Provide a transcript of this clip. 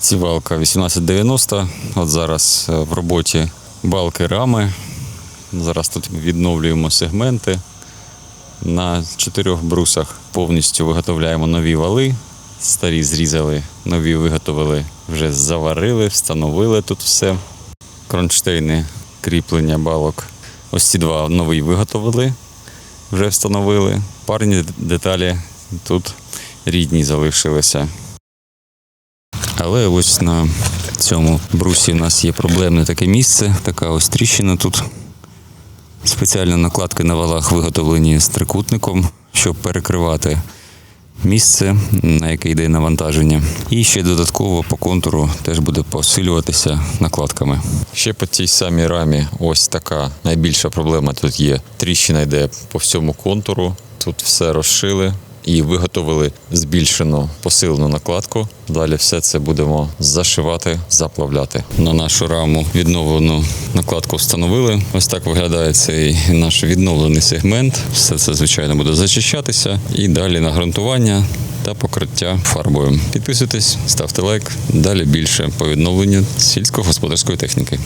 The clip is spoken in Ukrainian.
Цівалка 1890. От зараз е, в роботі балки рами. Зараз тут відновлюємо сегменти. На чотирьох брусах повністю виготовляємо нові вали. Старі зрізали, нові виготовили, вже заварили, встановили тут все. Кронштейни, кріплення балок. Ось ці два нові виготовили, вже встановили. Парні деталі тут рідні залишилися. Але ось на цьому брусі у нас є проблемне таке місце, така ось тріщина тут. Спеціально накладки на валах виготовлені з трикутником, щоб перекривати місце, на яке йде навантаження. І ще додатково по контуру теж буде посилюватися накладками. Ще по цій самій рамі ось така найбільша проблема тут є. Тріщина йде по всьому контуру. Тут все розшили і виготовили збільшену посилену накладку. Далі все це будемо зашивати, заплавляти. На нашу раму відновлену накладку встановили. Ось так виглядає цей наш відновлений сегмент. Все це, звичайно, буде зачищатися. І далі на ґрунтування та покриття фарбою. Підписуйтесь, ставте лайк. Далі більше по відновленню сільськогосподарської техніки.